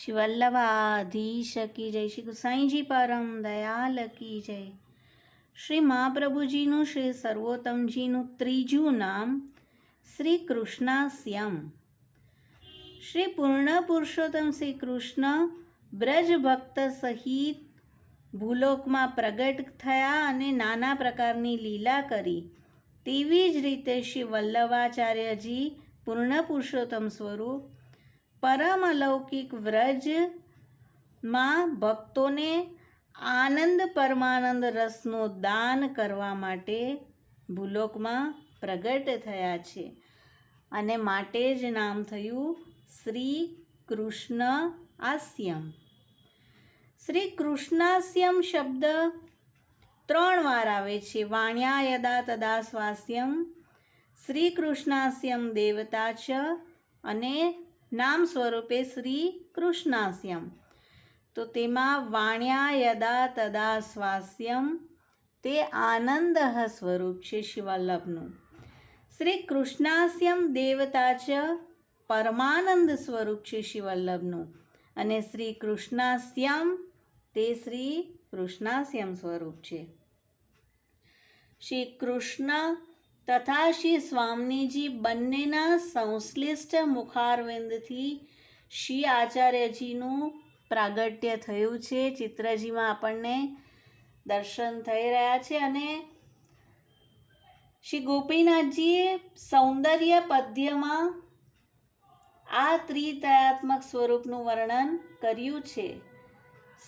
શ્રી વલ્લભાધીશ કી જય શ્રી ગુસાઈજી પરમ દયાલ કી જય શ્રી મહાપ્રભુજીનું શ્રી સર્વોત્તમજીનું ત્રીજું નામ શ્રી કૃષ્ણાસ્યમ શ્રી પૂર્ણ પુરુષોત્તમ શ્રી કૃષ્ણ બ્રજ ભક્ત સહિત ભૂલોકમાં પ્રગટ થયા અને નાના પ્રકારની લીલા કરી, તેવી જ રીતે શ્રી વલ્લભાચાર્યજી પૂર્ણ પુરુષોત્તમ સ્વરૂપ પરમ અલૌકિક વ્રજમાં ભક્તોને આનંદ પરમાનંદ રસનું દાન કરવા માટે ભૂલોકમાં પ્રગટ થયા છે. અને માટે જ નામ થયું શ્રી કૃષ્ણ આસ્યમ શ્રી કૃષ્ણાસ્યમ શબ્દ ત્રણ વાર આવે છે. વાણ્યા યદા તદા સ્વાસ્યમ. શ્રી કૃષ્ણાસ્યમ દેવતા છ અને નામ સ્વરૂપે શ્રી કૃષ્ણાસ્યમ. તો તેમાં વાણ્યા યદા તદા સ્વાસ્યમ. તે આનંદ સ્વરૂપ છે શિવલ્લભનું શ્રી કૃષ્ણાસ્યમ દેવતા ચ પરમાનંદ સ્વરૂપ છે શિવલ્લભનું અને શ્રી કૃષ્ણાસ્યમ તે શ્રી કૃષ્ણાસ્યમ સ્વરૂપ છે. શ્રી કૃષ્ણ તથા શ્રી સ્વામીજી બંનેના સંશ્લિષ્ટ મુખારવિંદથી શ્રી આચાર્યજીનું પ્રાગટ્ય થયું છે. ચિત્રજીમાં આપણને દર્શન થઈ રહ્યા છે અને શ્રી ગોપીનાથજીએ સૌંદર્ય પદ્યમાં આ ત્રિતયાત્મક સ્વરૂપનું વર્ણન કર્યું છે.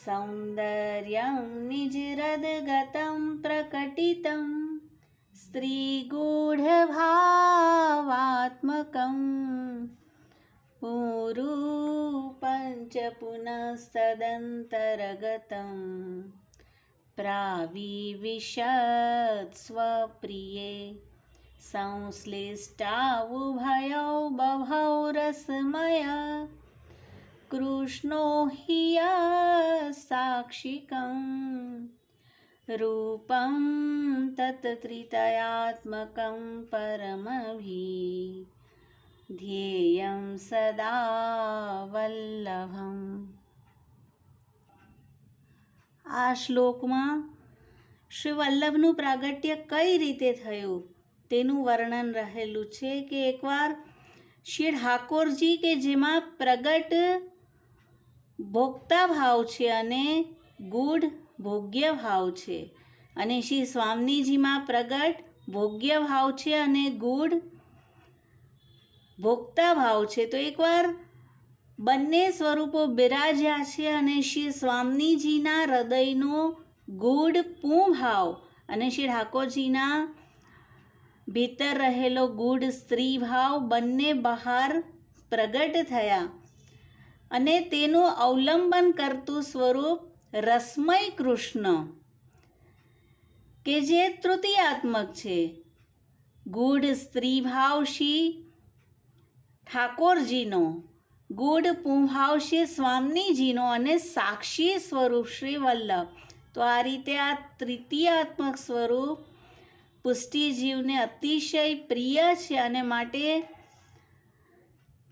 સૌંદર્યમ હૃદગતમ પ્રકટિતમ स्त्रीगूढभावात्मकं पूरूपञ्च पुनस्तदन्तरगतं प्राविविशत्स्वप्रिये संश्लिष्टावुभयौ बभौ रसमय कृष्णो हि साक्षिकम्। સાક્ષિકં तत्त्रितयात्मकं परमभि। પરમભી सदा વલ્લભમ આ શ્લોકમાં શ્રી વલ્લભનું પ્રાગટ્ય કઈ રીતે થયું તેનું વર્ણન રહેલું છે કે એકવાર શ્રી ઠાકોરજી કે જેમાં પ્રગટ ભોગતા ભાવ છે અને ગૂઢ ભોગ્ય ભાવ છે. અને શ્રી સ્વામીજીમાં પ્રગટ ભોગ્ય ભાવ છે અને ગૂઢ ભોગતા ભાવ છે. તો એકવાર બંને સ્વરૂપો બિરાજ્યા છે અને શ્રી સ્વામીજીના હૃદયનો ગુઢ પૂ ભાવ અને શ્રી ઠાકોરજીના ભીતર રહેલો ગૂઢ સ્ત્રી ભાવ બંને બહાર પ્રગટ થયા. અને તેનું અવલંબન કરતું સ્વરૂપ રસમય કૃષ્ણ, કે જે તૃતીયાત્મક છે. ગૂઢ સ્ત્રીભાવશી ઠાકોરજીનો, ગુઢ પુંભાવશી સ્વામીજીનો અને સાક્ષી સ્વરૂપ શ્રી વલ્લભ. તો આ રીતે આ તૃતીયાત્મક સ્વરૂપ પુષ્ટિજીવને અતિશય પ્રિય છે અને માટે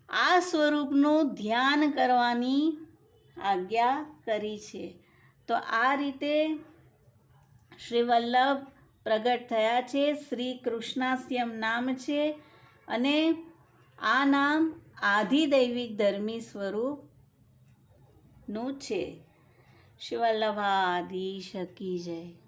આ સ્વરૂપનું ધ્યાન કરવાની આજ્ઞા કરી છે. તો આ રીતે શ્રી વલ્લભ પ્રગટ થયા છે. શ્રી કૃષ્ણાસ્યમ નામ છે અને આ નામ આધિદૈવિક ધર્મી સ્વરૂપનું છે. શિવલ્લભાધી શકી જય.